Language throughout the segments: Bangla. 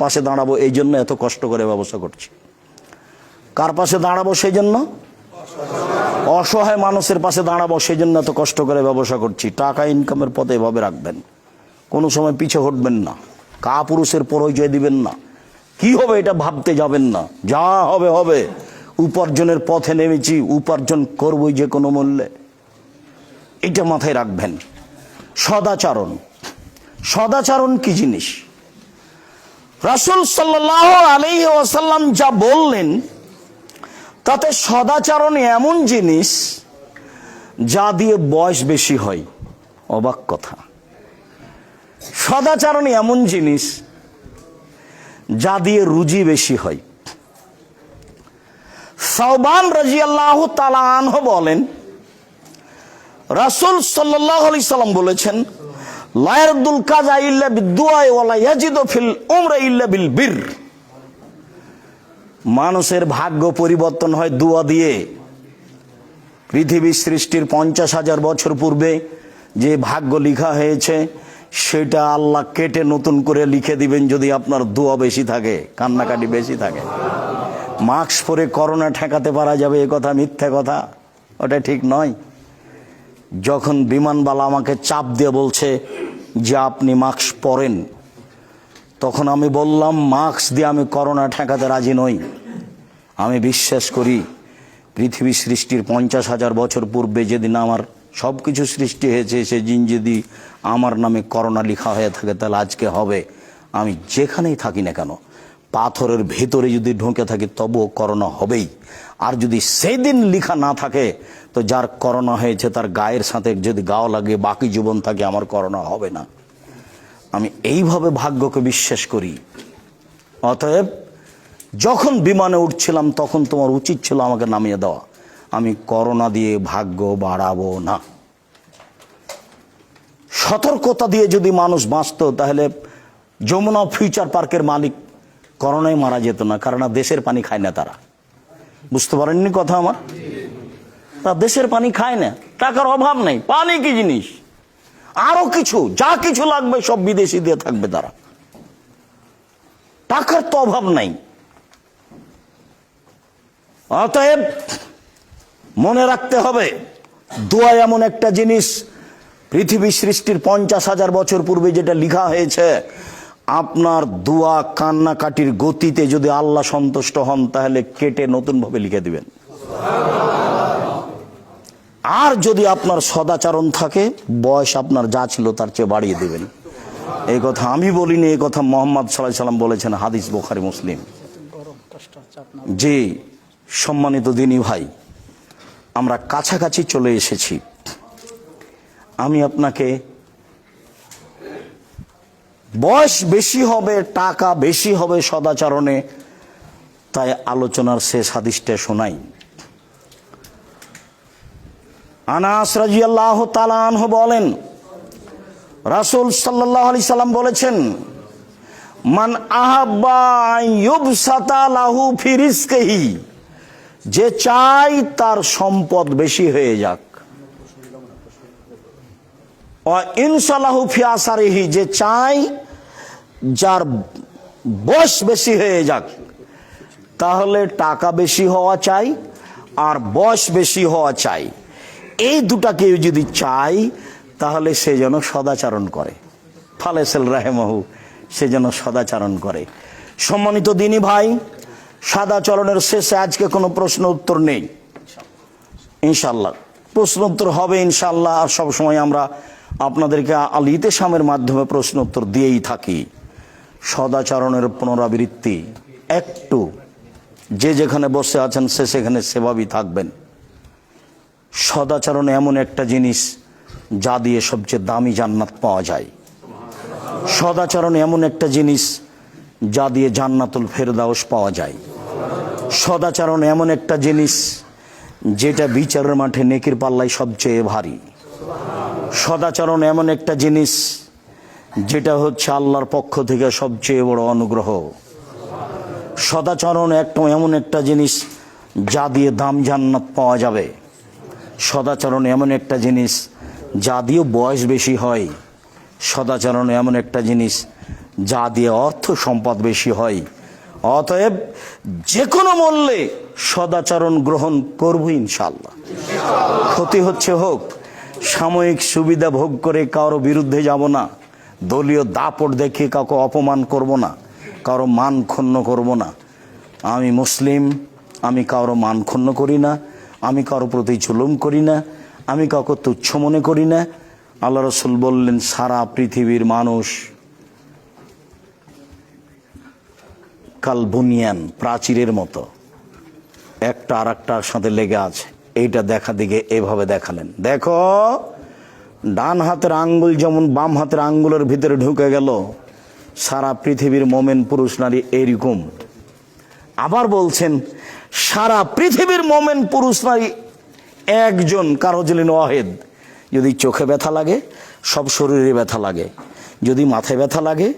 পাশে দাঁড়াবো এই জন্য এত কষ্ট করে ব্যবসা করছি? কার পাশে দাঁড়াবো সেই জন্য? অসহায় মানুষের পাশে দাঁড়াবো সেই জন্য এত কষ্ট করে ব্যবসা করছি। টাকা ইনকামের পথে এভাবে রাখবেন। কোনো সময় পিছে হটবেন না। কা পুরুষের পরিচয় দিবেন না। কি হবে এটা ভাবতে যাবেন না। যা হবে হবে। উপার্জনের পথে নেমেছি, উপার্জন করবই যে কোনো মূল্যে। এটা মাথায় রাখবেন। সদাচারণ। সদাচারণ কি জিনিস? রাসুল সাল্লাহ আলী ওসাল্লাম যা বললেন, তাতে সদাচরণ এমন জিনিস যা দিয়ে বয়স বেশি হয়। অবাক কথা। সদাচরণ এমন জিনিস যা দিয়ে রুজি বেশি হয়। সৌবান রাজিয়াল্লাহ তালা আনহ বলেন, রাসুল সাল্লাহ আলি সাল্লাম বলেছেন লায়ারদুল কাজা ইল্লা বিদুয়ায় ওয়ালা ইয়াজিদু ফিল উমরা ইল্লা বিল বীর। মানুষের ভাগ্য পরিবর্তন হয় দুয়া দিয়ে। পৃথিবী সৃষ্টির পঞ্চাশ হাজার বছর পূর্বে যে ভাগ্য লিখা হয়েছে, সেটা আল্লাহ কেটে নতুন করে লিখে দিবেন যদি আপনার দোয়া বেশি থাকে, কান্নাকাটি বেশি থাকে। মাস্ক পরে করোনা ঠেকাতে পারা যাবে, এ কথা মিথ্যা কথা, ওটা ঠিক নয়। যখন বিমানবালা আমাকে চাপ দিয়ে বলছে যে আপনি মাস্ক পরেন। তখন আমি বললাম, মাস্ক দিয়ে আমি করোনা ঠেকাতে রাজি নই। আমি বিশ্বাস করি, পৃথিবী সৃষ্টির পঞ্চাশ হাজার বছর পূর্বে যেদিন আমার সব কিছু সৃষ্টি হয়েছে, সেদিন যদি আমার নামে করোনা লেখা হয়ে থাকে, তাহলে আজকে হবে। আমি যেখানেই থাকি না কেন, পাথরের ভেতরে যদি ঢুকে থাকি, তবুও করোনা হবেই। আর যদি সেই দিন লেখা না থাকে, তো যার করোনা হয়েছে তার গায়ের সাথে যদি গাও লাগে বাকি জীবন থাকে, আমার করোনা হবে না। আমি এইভাবে ভাগ্যকে বিশ্বাস করি। অতএব যখন বিমানে উঠছিলাম, তখন তোমার উচিত ছিল আমাকে নামিয়ে দেওয়া। আমি করোনা দিয়ে ভাগ্য বাড়াবো না। সতর্কতা দিয়ে যদি মানুষ বাঁচত, তাহলে যমুনা ফিউচার পার্কের মালিক করোনায় মারা যেত না কারণ দেশের পানি খায় না তারা। বুঝতে পারেননি কথা আমার? তা দেশের পানি খায় না, টাকার অভাব নেই, পানি কি জিনিস? আরও কিছু, যা কিছু লাগবে সব বিদেশি দিয়ে থাকবে তারা। টাকার তো অভাব নাই। অতএব মনে রাখতে হবে, দোয়া এমন একটা জিনিস, পৃথিবী সৃষ্টির পঞ্চাশ হাজার বছর পূর্বে যেটা লিখা হয়েছে আপনার দোয়া কান্নাকাটির গতিতে যদি আল্লাহ সন্তুষ্ট হন, তাহলে কেটে নতুনভাবে লিখে দিবেন। আর যদি আপনার সদাচরণ থাকে, বয়স আপনার যা ছিল তার চেয়ে বাড়িয়ে দেবেন। এই কথা আমি বলিনি, এই কথা মোহাম্মদ সাল্লাহ সাল্লাম বলেছেন, হাদিস বোখারি, মুসলিম। জি, সম্মানিত দিনী ভাই, আমরা কাছাকাছি চলে এসেছি। আমি আপনাকে বয়স বেশি হবে, টাকা বেশি হবে সদাচরণে। তাই আলোচনার শেষ হাদিসটা শোনাই। আনাস রাজিয়াল্লাহ তালানহ বলেন, রাসুল সাল্লাহ আলি সাল্লাম বলেছেন, মান লাহু ফিরিসকেহি যে চাই তার সম্পদ বেশি হয়ে যাক। ইনসালাহু ফিয়াসারিহি যে চাই যার বয়স বেশি হয়ে যাক, তাহলে টাকা বেশি হওয়া চাই আর বয়স বেশি হওয়া চাই। এই দুটা কেউ যদি চাই তাহলে সে যেন সদাচারণ করে। ফালেসেল রাহেমাহু, সে যেন সদাচারণ করে। সম্মানিত দিনী ভাই সাদাচরণের শেষে আজকে কোনো প্রশ্ন উত্তর নেই। ইনশাল্লাহ প্রশ্ন উত্তর হবে ইনশাল্লাহ আর সবসময় আমরা আপনাদেরকে আল ইতেসামের মাধ্যমে প্রশ্ন উত্তর দিয়েই থাকি। সদাচরণের পুনরাবৃত্তি। একটু যে যেখানে বসে আছেন সে সেখানে সেভাবেই থাকবেন। সদাচরণ এমন একটা জিনিস যা দিয়ে সবচেয়ে দামি জান্নাত পাওয়া যায়। সদাচরণ এমন একটা জিনিস যা দিয়ে জান্নাতুল ফেরদাউস পাওয়া যায়। সদাচরণ এমন একটা জিনিস যেটা বিচারের মাঠে নেকির পাল্লায় সবচেয়ে ভারী। সদাচরণ এমন একটা জিনিস যেটা হচ্ছে আল্লাহর পক্ষ থেকে সবচেয়ে বড় অনুগ্রহ। সদাচরণ একটা এমন একটা জিনিস যা দিয়ে দাম জান্নাত পাওয়া যাবে। সদাচরণ এমন একটা জিনিস যা দিয়ে বয়স বেশি হয়। সদাচরণ এমন একটা জিনিস যা দিয়ে অর্থ সম্পদ বেশি হয়। অতএব যে কোনো মূল্যে সদাচরণ গ্রহণ করব ইনশাল্লাহ ক্ষতি হচ্ছে হোক, সাময়িক সুবিধা ভোগ করে কারও বিরুদ্ধে যাব না। দলীয় দাপট দেখে কাউকে অপমান করব না, কারও মান ক্ষুণ্ণ করব না। আমি মুসলিম, আমি কারও মান ক্ষুণ্ণ করি না, আমি কারও প্রতি জুলুম করি না, আমি কাউকে তুচ্ছ মনে করি না। আল্লাহ রসুল বললেন, সারা পৃথিবীর মানুষ কাল বুনিয়ান, প্রাচীরের মতো। একটা আর একটার সাথে লেগে আছে। এইটা দেখা দিকে এভাবে দেখালেন। দেখো ডান হাতের আঙ্গুল যেমন বাম হাতের আঙ্গুলের ভিতরে ঢুকে গেল, সারা পৃথিবীর মোমেন পুরুষ নারী এরকম আবার বলছেন, সারা পৃথিবীর মোমেন পুরুষ নারী একজন, কারও জলিন ওয়াহেদ যদি চোখে ব্যথা লাগে, সব শরীরে ব্যথা লাগে। যদি মাথায় ব্যথা লাগে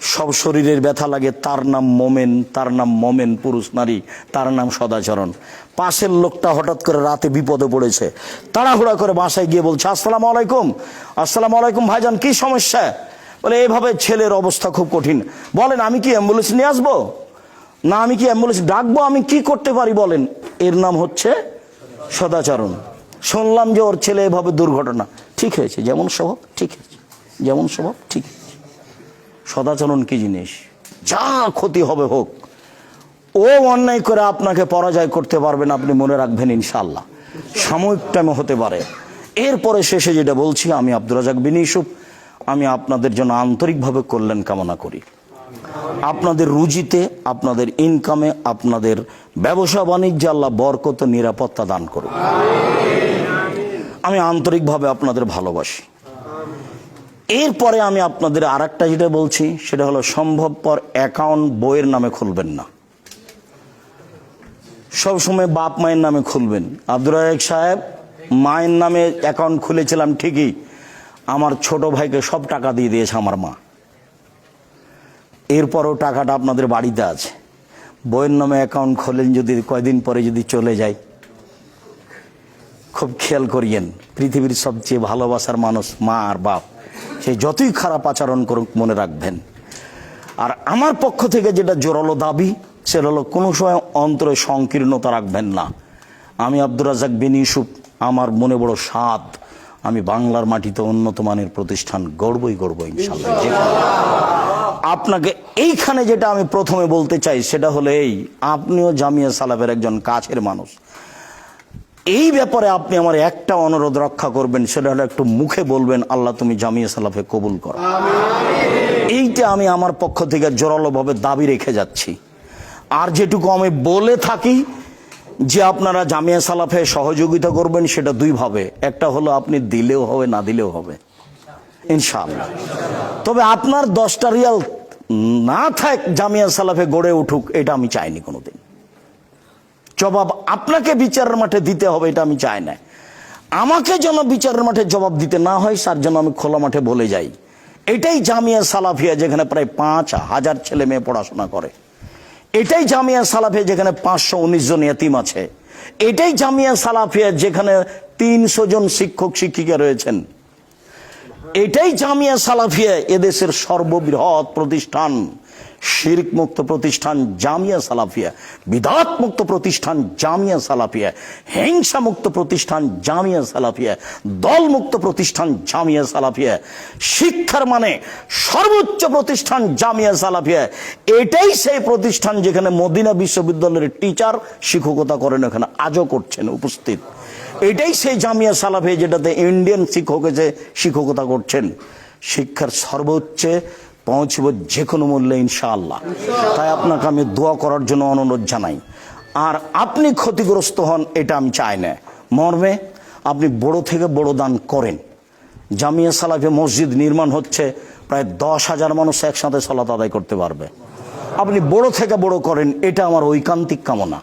সব শরীরের ব্যথা লাগে, তার নাম মোমেন, তার নাম মোমেন পুরুষ নারী, তার নাম সদাচরণ। পাশের লোকটা হঠাৎ করে রাতে বিপদে পড়েছে। তাড়াহুড়া করে বাসায় গিয়ে বলছে, আসসালামু আলাইকুম। আসসালামু আলাইকুম ভাইজান, কি সমস্যা? বলে, এভাবে ছেলের অবস্থা খুব কঠিন। বলেন, আমি কি অ্যাম্বুলেন্স নিয়ে আসব? না, আমি কি অ্যাম্বুলেন্স ডাকবো? আমি কি করতে পারি? বলেন। এর নাম হচ্ছে সদাচরণ। শুনলাম যে ওর ছেলে এভাবে দুর্ঘটনা। ঠিক হয়েছে, যেমন স্বভাব, ঠিক হয়েছে। যেমন স্বভাব, ঠিক সদাচরণ কি জিনিস? যা ক্ষতি হবে হোক, ও অন্যায় করে আপনাকে পরাজয় করতে পারবেন আপনি মনে রাখবেন ইনশাল্লাহ সাময়িক টাইমে হতে পারে। এরপরে শেষে যেটা বলছি, আমি আব্দুর রাজাক বিন ইউসুফ, আমি আপনাদের জন্য আন্তরিকভাবে কল্যাণ কামনা করি। আপনাদের রুজিতে, আপনাদের ইনকামে আপনাদের ব্যবসা বাণিজ্যে আল্লাহ বরকত, নিরাপত্তা দান করুন। আমি আন্তরিকভাবে আপনাদের ভালোবাসি। এরপরে আমি আপনাদের আর একটা যেটা বলছি, সেটা হলো সম্ভবপর অ্যাকাউন্ট বইয়ের নামে খুলবেন না। সবসময় বাপ মায়ের নামে খুলবেন। আব্দুর রাজাক সাহেব, মায়ের নামে অ্যাকাউন্ট খুলেছিলাম ঠিকই, আমার ছোট ভাইকে সব টাকা দিয়ে দিয়েছে আমার মা। এরপরও টাকাটা আপনাদের বাড়িতে আছে। বইয়ের নামে অ্যাকাউন্ট খোলেন যদি, কয়দিন পরে যদি চলে যায়। খুব খেয়াল করিয়েন, পৃথিবীর সবচেয়ে ভালোবাসার মানুষ মা আর বাপ। সে যতই খারাপ আচরণ করুক, মনে রাখবেন। আর আমার পক্ষ থেকে যেটা জোরালো দাবি, সেটা হলো কোনো সময় অন্তরে সংকীর্ণতা রাখবেন না। আমি আব্দুর রাজাক বিন ইউসুফ, আমার মনে বড় স্বাদ। আমি বাংলার মাটিতে উন্নত মানের প্রতিষ্ঠান গড়বই গড়ব ইনশাল্লাহ আপনাকে এইখানে যেটা আমি প্রথমে বলতে চাই, সেটা হলো এই, আপনিও জামিয়া সালাফের একজন কাছের মানুষ। এই ব্যাপারে আপনি আমার একটা অনুরোধ রক্ষা করবেন, সেটা হলো একটু মুখে বলবেন, আল্লাহ তুমি জামিয়া সালাফে কবুল করো। এইটা আমি আমার পক্ষ থেকে জোরালোভাবে দাবি রেখে যাচ্ছি। আর যেটুকু আমি বলে থাকি, যে আপনারা জামিয়া সালাফে সহযোগিতা করবেন, সেটা দুইভাবে একটা হলো আপনি দিলেও হবে, না দিলেও হবে। ইনশাআল্লাহ। তবে আপনার দশটা রিয়াল না থাক জামিয়া সালাফে গড়ে উঠুক, এটা আমি চাইনি কোনোদিন। জবাব আপনাকে বিচারের মাঠে দিতে হবে, এটা আমি চাই না। আমাকে যেন বিচারের মাঠে জবাব দিতে না হয় তার জন্য আমি খোলা মাঠে বলে যাই। এটাই জামিয়া সালাফিয়া যেখানে প্রায় পাঁচ হাজার ছেলে মেয়ে পড়াশোনা করে। এটাই জামিয়া সালাফিয়া যেখানে পাঁচশো উনিশ জন এতিম আছে। এটাই জামিয়া সালাফিয়া যেখানে তিনশো জন শিক্ষক, শিক্ষিকা রয়েছেন। এটাই জামিয়া সালাফিয়া এদেশের সর্ববৃহৎ প্রতিষ্ঠান। শিরক মুক্ত প্রতিষ্ঠান জামিয়া সালাফিয়া বিদাত মুক্ত প্রতিষ্ঠান জামিয়া সালাফিয়া হিংসা মুক্ত প্রতিষ্ঠান জামিয়া সালাফিয়া দল মুক্ত প্রতিষ্ঠান জামিয়া সালাফিয়া, শিক্ষার মানে সর্বোচ্চ প্রতিষ্ঠান জামিয়া সালাফিয়া। এটাই সেই প্রতিষ্ঠান যেখানে মদিনা বিশ্ববিদ্যালয়ের টিচার, শিক্ষকতা করেন, এখানে আজও করছেন, উপস্থিত। এটাই সেই জামিয়া সালাফে যেটাতে ইন্ডিয়ান শিক্ষক এসে শিক্ষকতা করছেন। শিক্ষার সর্বোচ্চে পৌঁছব যে কোনো মূল্যে ইনশাআল্লাহ। তাই আপনাকে আমি দোয়া করার জন্য অনুরোধ জানাই। আর আপনি ক্ষতিগ্রস্ত হন, এটা আমি চাই না। মর্মে, আপনি বড় থেকে বড় দান করেন। জামিয়া সালাফে মসজিদ নির্মাণ হচ্ছে, প্রায় দশ হাজার মানুষ একসাথে সলাত আদায় করতে পারবে। আপনি বড় থেকে বড় করেন, এটা আমার ঐকান্তিক কামনা।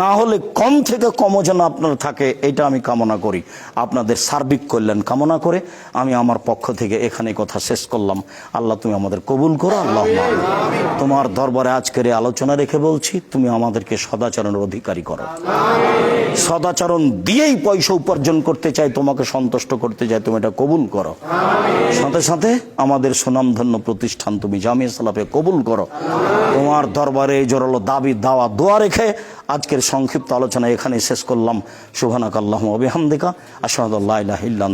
না হলে কম থেকে কমও যেন আপনার থাকে, এটা আমি কামনা করি। আপনাদের সার্বিক কল্যাণ কামনা করে আমি আমার পক্ষ থেকে এখানে কথা শেষ করলাম। আল্লাহ তুমি আমাদের কবুল করো, আল্লাহ তোমার দরবারে আজকের আলোচনা রেখে বলছি, তুমি আমাদেরকে সদাচরণের অধিকারী করো। সদাচরণ দিয়েই পয়সা উপার্জন করতে চাই, তোমাকে সন্তুষ্ট করতে চাই, তুমি এটা কবুল করো। সাথে সাথে আমাদের সুনামধন্য প্রতিষ্ঠান তুমি জামিয়া সালাফে কবুল করো। তোমার দরবারে জোরালো দাবি, দাওয়া, দোয়া রেখে আজকের সংক্ষিপ্ত আলোচনা এখানে শেষ করলাম। শুভানাক আল্লাহ ওয়া বিহামদিকা, আশহাদু তাস্তাক ইলাহা ইল্লা